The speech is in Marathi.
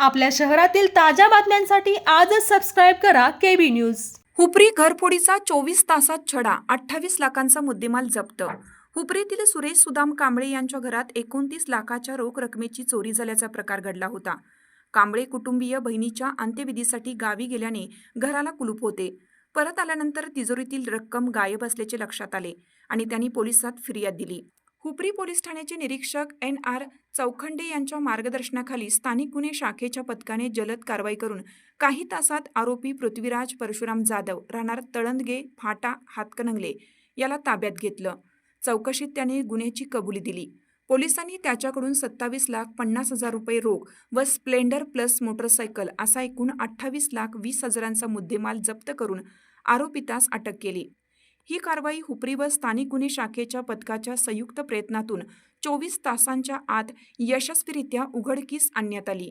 आपल्या शहरातील ताज्या बातम्यांसाठी आजच सबस्क्राईब करा केबी न्यूज हुपरी घरफोडीचा चोवीस तासात छडा अठ्ठावीस लाखांचा मुद्देमाल जप्त. हुपरीतील सुरेश सुदाम कांबळे यांच्या घरात एकोणतीस लाखाच्या रोख रकमेची चोरी झाल्याचा प्रकार घडला होता. कांबळे कुटुंबीय बहिणीच्या अंत्यविधीसाठी गावी गेल्याने घराला कुलूप होते. परत आल्यानंतर तिजोरीतील रक्कम गायब असल्याचे लक्षात आले आणि त्यांनी पोलिसात फिर्याद दिली. हुपरी पोलीस ठाण्याचे निरीक्षक एन आर चौखंडे यांच्या मार्गदर्शनाखाली स्थानिक गुन्हे शाखेच्या पथकाने जलद कारवाई करून काही तासात आरोपी पृथ्वीराज परशुराम जाधव राहणार तळंदगे फाटा हातकणंगले याला ताब्यात घेतलं. चौकशीत त्याने गुन्ह्याची कबुली दिली. पोलिसांनी त्याच्याकडून सत्तावीस लाख पन्नास हजार रुपये रोख व स्प्लेंडर प्लस मोटरसायकल असा एकूण अठ्ठावीस लाख वीस हजारांचा मुद्देमाल जप्त करून आरोपितास अटक केली. ही कारवाई हुपरी व स्थानिक गुन्हे शाखेच्या पथकाच्या संयुक्त प्रयत्नातून चोवीस तासांच्या आत यशस्वीरित्या उघडकीस आणण्यात आली.